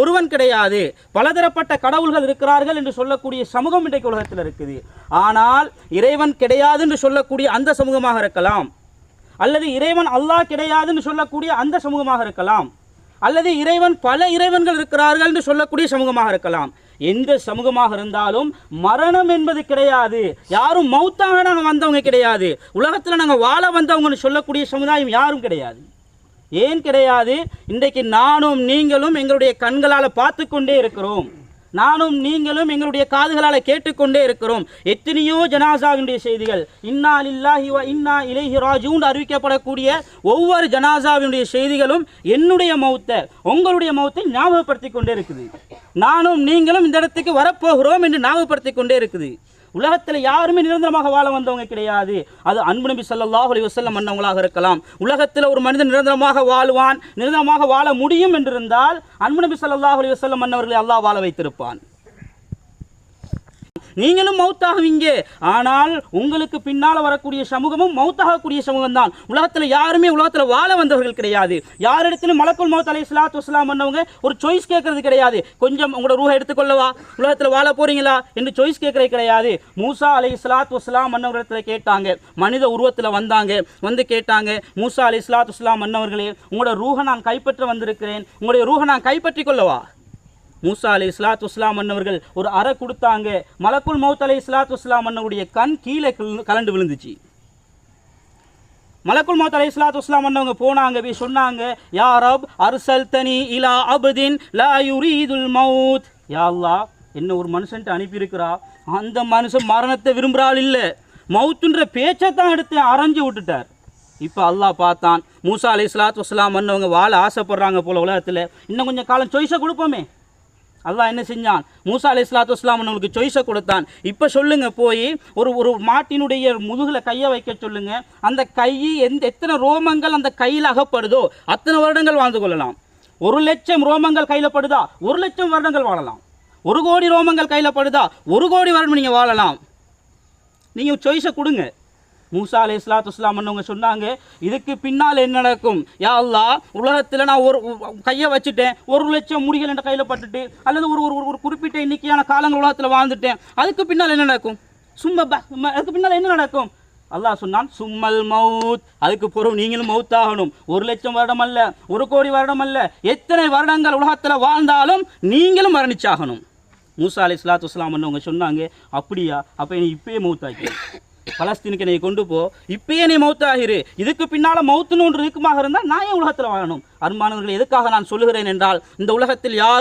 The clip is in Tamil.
ஒருவன் கிடையாது. பலதரப்பட்ட கடவுள்கள் இருக்கிறார்கள் என்று சொல்லக்கூடிய சமூகம் இன்றைக்கு உலகத்தில் இருக்குது. ஆனால் இறைவன் கிடையாது என்று சொல்லக்கூடிய அந்த சமூகமாக இருக்கலாம். அல்லது இறைவன் அல்லாஹ் கிடையாது என்று சொல்லக்கூடிய அந்த சமூகமாக இருக்கலாம். அல்லது இறைவன் பல இறைவன்கள் இருக்கிறார்கள் என்று சொல்லக்கூடிய சமூகமாக இருக்கலாம். எந்த சமூகமாக இருந்தாலும் மரணம் என்பது கிடையாது. யாரும் மௌத்தாக நாங்கள் வந்தவங்க கிடையாது. உலகத்தில் நாங்கள் வாழ வந்தவங்கன்னு சொல்லக்கூடிய சமுதாயம் யாரும் கிடையாது. ஏன் கிடையாது? இன்றைக்கு நானும் நீங்களும் எங்களுடைய கண்களால் பார்த்து கொண்டே இருக்கிறோம். நானும் நீங்களும் எங்களுடைய காதுகளால் கேட்டுக்கொண்டே இருக்கிறோம். எத்தனையோ ஜனாசாவினுடைய செய்திகள் இன்னா இல்லாஹி இன்னா இலேஹி ராஜூன் அறிவிக்கப்படக்கூடிய ஒவ்வொரு ஜனாசாவினுடைய செய்திகளும் என்னுடைய மௌத்தை உங்களுடைய மௌத்தை ஞாபகப்படுத்தி கொண்டே இருக்குது. நானும் நீங்களும் இந்த இடத்துக்கு வரப்போகிறோம் என்று ஞாபகப்படுத்தி கொண்டே இருக்குது. உலகத்தில் யாருமே நிரந்தரமாக வாழ வந்தவங்க கிடையாது. அது அன்பு நபி ஸல்லல்லாஹு ஒரு விசல்ல மன்னவங்களாக இருக்கலாம். உலகத்தில் ஒரு மனிதன் நிரந்தரமாக வாழ்வான் நிரந்தரமாக வாழ முடியும் என்றிருந்தால் அன்பு நபி ஸல்லல்லாஹு ஒரு விசல்ல மன்னவர்களை அல்லாஹ் வாழ வைத்திருப்பான். நீங்களும் மௌத்தாகுவீங்க ஆனால் உங்களுக்கு பின்னால் வரக்கூடிய சமூகமும் மௌத்தாகக்கூடிய சமூகம் தான் உலகத்தில் யாருமே உலகத்தில் வாழ வந்தவர்கள் கிடையாது. யாரிடத்திலும் மலக்குள் மௌத் அலை சலாத்து வஸ்லாம் பண்ணவங்க ஒரு சாய்ஸ் கேட்கறது கிடையாது. கொஞ்சம் உங்களோட ரூஹை எடுத்துக்கொள்ளவா? உலகத்தில் வாழ போறீங்களா? என்று சாய்ஸ் கேட்கறது கிடையாது. மூசா அலை சலாத்து வஸ்லாம் மன்னவரிடத்தில் கேட்டாங்க. மனித உருவத்தில் வந்தாங்க. வந்து கேட்டாங்க மூசா அலை சலாத்து வஸ்லாம் மன்னவர்களே உங்களோட ரூஹை நான் கைப்பற்ற வந்திருக்கிறேன். உங்களுடைய ரூஹை நான் கைப்பற்றி கொள்ளவா? மூசா அலி இஸ்லாத்து இஸ்லாம் அண்ணவர்கள் ஒரு அறை கொடுத்தாங்க. மலக்குல் மௌத் அலி இஸ்லாத்து இஸ்லாம் அண்ணனுடைய கண் கீழே கலண்டு விழுந்துச்சு. மலக்குல் மௌத் அலி இஸ்லாத்து இஸ்லாம் அண்ணவங்க போனாங்க போய் சொன்னாங்க யா ரப் அர்சல் தனி இலா அபுதின் லா யுரீதுல் மௌத் யா அல்லாஹ் என்ன ஒரு மனுஷன்ட்டு அனுப்பியிருக்கிறா? அந்த மனுஷன் மரணத்தை விரும்புகிறாள் இல்லை. மௌத்துன்ற பேச்சை தான் எடுத்து அரைஞ்சு விட்டுட்டார். இப்போ அல்லாஹ் பார்த்தான். மூசா அலி இஸ்லாத்து வஸ்லாம் அண்ணவங்க வாழ ஆசைப்படுறாங்க போல உலகத்தில். இன்னும் கொஞ்சம் காலம் சொய்ஸை கொடுப்போமே. அல்லாஹ் என்ன செஞ்சான்? மூசா அலி இஸ்லாத்து இஸ்லாம் அவங்களுக்கு சாய்ஸை கொடுத்தான். இப்போ சொல்லுங்கள் போய் ஒரு ஒரு மாட்டினுடைய முதுகில் கையை வைக்க சொல்லுங்கள் அந்த கை எந்த எத்தனை ரோமங்கள் அந்த கையில் அகப்படுதோ அத்தனை வருடங்கள் வாழ்ந்து கொள்ளலாம். ஒரு லட்சம் ரோமங்கள் கையில் படுதா? ஒரு லட்சம் வருடங்கள் வாழலாம். ஒரு கோடி ரோமங்கள் கையில் படுதா? ஒரு கோடி வருடம் நீங்கள் வாழலாம். நீங்கள் சாய்ஸை கொடுங்க. மூசா அலி இஸ்லாத்து இஸ்லாம் சொன்னாங்க இதுக்கு பின்னால் என்ன நடக்கும்? யா அல்லா உலகத்தில் நான் ஒரு கையை வச்சுட்டேன் ஒரு லட்சம் முடிகள் என்ற கையில் பட்டுட்டு அல்லது ஒரு ஒரு ஒரு குறிப்பிட்ட எண்ணிக்கையான காலங்கள் உலகத்தில் வாழ்ந்துட்டேன் அதுக்கு பின்னால் என்ன நடக்கும்? சும்மா அதுக்கு பின்னால் என்ன நடக்கும்? அல்லாஹ் சொன்னான் சும்மல் மவுத். அதுக்கு பொருள் நீங்களும் மவுத்தாகணும். ஒரு லட்சம் வருடம் அல்ல ஒரு கோடி வருடம் அல்ல எத்தனை வருடங்கள் உலகத்தில் வாழ்ந்தாலும் நீங்களும் மரணிச்சாகணும். மூசா அலி இஸ்லாத்து வஸ்லாம் அவங்க சொன்னாங்க அப்படியா? அப்போ நீ இப்பயே மவுத்தாக்கி. பலஸ்தீனுக்கு என்னை கொண்டு போ. இப்பயே நீ மௌத்தாகிரு இதுக்கு பின்னால் மௌத்துன்னு ஒன்று இருக்குமாக இருந்தால் நான் ஏன் உலகத்தில் வாழணும்? அருமானவர்கள் எதுக்காக நான் சொல்லுகிறேன் என்றால் இந்த உலகத்தில் யாரும்